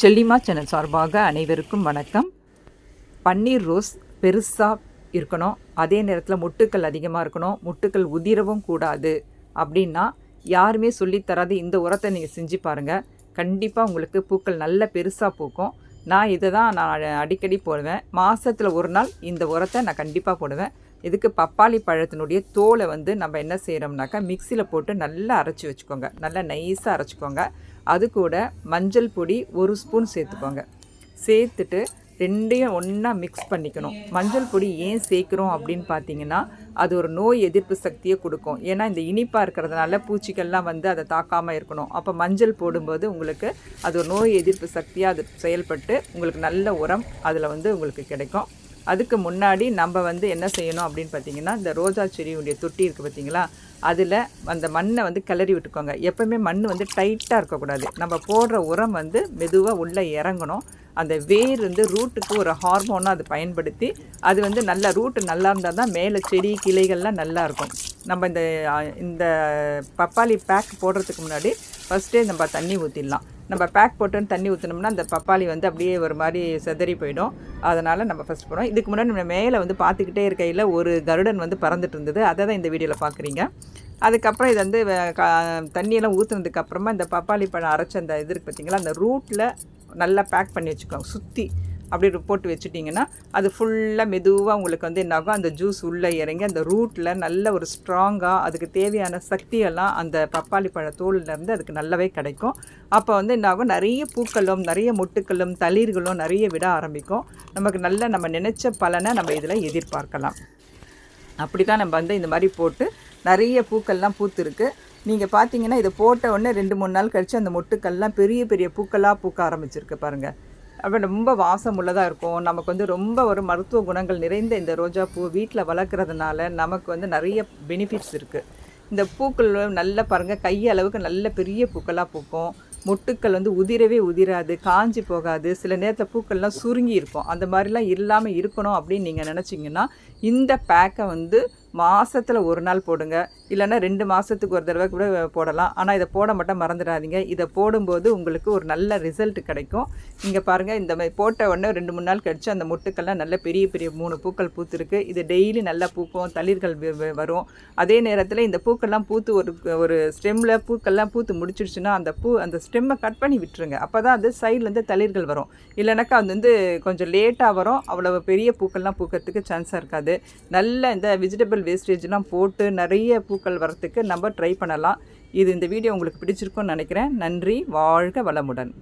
செல்லிமா channel சார்பாக அனைவருக்கும் வணக்கம். பன்னீர் ரோஸ் பெருசாக இருக்கணும். அதே நேரத்தில் முட்டுக்கள் அதிகமாக இருக்கணும். முட்டுக்கள் உதிரவும் கூடாது அப்படின்னா யாருமே சொல்லித்தராது இந்த உரத்தை நீங்கள் செஞ்சு பாருங்கள் கண்டிப்பாக உங்களுக்கு பூக்கள் நல்ல பெருசாக பூக்கும். நான் இதை தான் நான் அடிக்கடி போடுவேன். மாதத்தில் ஒரு நாள் இந்த உரத்தை நான் கண்டிப்பாக போடுவேன். இதுக்கு பப்பாளி பழத்தினுடைய தோலை வந்து நம்ம என்ன செய்கிறோம்னாக்கா மிக்சியில் போட்டு நல்லா அரைச்சி வச்சுக்கோங்க. நல்லா நைஸாக அரைச்சிக்கோங்க. அது கூட மஞ்சள் பொடி ஒரு ஸ்பூன் சேர்த்துக்கோங்க. சேர்த்துட்டு ரெண்டையும் ஒன்றா மிக்ஸ் பண்ணிக்கணும். மஞ்சள் பொடி ஏன் சேர்க்குறோம் அப்படின்னு பார்த்தீங்கன்னா அது ஒரு நோய் எதிர்ப்பு சக்தியை கொடுக்கும். ஏன்னா இந்த இனிப்பாக இருக்கிறதுனால பூச்சிகள்லாம் வந்து அதை தாக்காமல் இருக்கணும். அப்போ மஞ்சள் போடும்போது உங்களுக்கு அது ஒரு நோய் எதிர்ப்பு சக்தியாக அது செயல்பட்டு உங்களுக்கு நல்ல உரம் அதில் வந்து உங்களுக்கு கிடைக்கும். அதுக்கு முன்னாடி நம்ம வந்து என்ன செய்யணும் அப்படின்னு பார்த்தீங்கன்னா இந்த ரோஜா செடியுடைய தொட்டி இருக்குது பார்த்தீங்களா? அதில் அந்த மண்ணை வந்து கிளறி விட்டுக்கோங்க. எப்போவுமே மண் வந்து டைட்டாக இருக்கக்கூடாது. நம்ம போடுற உரம் வந்து மெதுவாக உள்ளே இறங்கணும். அந்த வேர் வந்து ரூட்டுக்கு ஒரு ஹார்மோனாக அது பயன்படுத்தி அது வந்து நல்ல ரூட்டு நல்லா இருந்தால் தான் மேலே செடி கிளைகள்லாம் நல்லா இருக்கும். நம்ம இந்த இந்த பப்பாளி பேக் போடுறதுக்கு முன்னாடி ஃபஸ்ட்டே நம்ம தண்ணி ஊற்றிடலாம் நம்ம பேக் போட்டுன்னு தண்ணி ஊற்றினோம்னா அந்த பப்பாளி வந்து அப்படியே ஒரு மாதிரி செதறி போயிடும். அதனால் நம்ம ஃபஸ்ட் போகிறோம் இதுக்கு முன்னாடி நம்ம மேலே வந்து பார்த்துக்கிட்டே இருக்கையில் ஒரு கருடன் வந்து பறந்துட்டு இருந்தது. அதை தான் இந்த வீடியோவில் பார்க்குறீங்க. அதுக்கப்புறம் இது வந்து தண்ணியெல்லாம் ஊற்றுனதுக்கப்புறமா இந்த பப்பாளி பழம் அரைச்ச அந்த இது இருக்குது பார்த்தீங்களா அந்த ரூட்டில் நல்லா பேக் பண்ணி வச்சுக்கோங்க. சுற்றி அப்படி போட்டு வச்சுட்டிங்கன்னா அது ஃபுல்லாக மெதுவாக உங்களுக்கு வந்து என்னாகும் அந்த ஜூஸ் உள்ளே இறங்கி அந்த ரூட்டில் நல்ல ஒரு ஸ்ட்ராங்காக அதுக்கு தேவையான சக்தியெல்லாம் அந்த பப்பாளி பழ தோல்லேருந்து அதுக்கு நல்லாவே கிடைக்கும். அப்போ வந்து என்னாகும் நிறைய பூக்களும் நிறைய மொட்டுக்களும் தளிர்களும் நிறைய விட ஆரம்பிக்கும். நமக்கு நல்ல நம்ம நினச்ச பலனை நம்ம இதில் எதிர்பார்க்கலாம். அப்படி தான் நம்ம வந்து இந்த மாதிரி போட்டு நிறைய பூக்கள்லாம் பூத்துருக்கு. நீங்கள் பார்த்தீங்கன்னா இதை போட்ட உடனே ரெண்டு மூணு நாள் கழித்து அந்த மொட்டுக்கள்லாம் பெரிய பெரிய பூக்களாக பூக்க ஆரம்பிச்சிருக்கு பாருங்கள் அப்போ ரொம்ப வாசம் உள்ளதாக இருக்கும். நமக்கு வந்து ரொம்ப ஒரு மருத்துவ குணங்கள் நிறைந்த இந்த ரோஜா பூ வீட்டில் வளர்க்குறதுனால நமக்கு வந்து நிறைய பெனிஃபிட்ஸ் இருக்குது இந்த பூக்கள் நல்ல பாருங்கள் கையளவுக்கு நல்ல பெரிய பூக்களாக பூக்கும். மொட்டுக்கள் வந்து உதிரவே உதிராது காஞ்சி போகாது. சில நேரத்தில் பூக்கள்லாம் சுருங்கி இருக்கும். அந்த மாதிரிலாம் இல்லாமல் இருக்கணும் அப்படின்னு நீங்கள் நினச்சிங்கன்னா இந்த பேக்கை வந்து மாதத்தில் ஒரு நாள் போடுங்க. இல்லைன்னா ரெண்டு மாதத்துக்கு ஒரு தடவை கூட போடலாம். ஆனால் இதை போட மட்டும் மறந்துடாதீங்க. இதை போடும்போது உங்களுக்கு ஒரு நல்ல ரிசல்ட் கிடைக்கும். இங்கே பாருங்கள் இந்த மாதிரி போட்ட உடனே ரெண்டு மூணு நாள் கழிச்சு அந்த முட்டுக்கள்லாம் நல்ல பெரிய பெரிய மூணு பூக்கள் பூத்துருக்கு. இது டெய்லி நல்லா பூக்கும் தளிர்கள் வரும். அதே நேரத்தில் இந்த பூக்கள்லாம் பூத்து ஒரு ஒரு ஸ்டெம்மில் பூக்கள்லாம் பூத்து முடிச்சிடுச்சுன்னா அந்த பூ அந்த ஸ்டெம்மை கட் பண்ணி விட்டுருங்க. அப்போ தான் அது சைட்லேருந்து தளிர்கள் வரும். இல்லைனாக்கா அது வந்து கொஞ்சம் லேட்டாக வரும். அவ்வளோ பெரிய பூக்கள்லாம் பூக்கிறதுக்கு சான்ஸாக இருக்காது. நல்ல இந்த வெஜிடபிள் வேஸ்டேஜ்லாம் போட்டு நிறைய பூக்கள் வரத்துக்கு நம்ம ட்ரை பண்ணலாம். இது இந்த வீடியோ உங்களுக்கு பிடிச்சிருக்கும்னு நினைக்கிறேன். நன்றி வாழ்க வளமுடன்.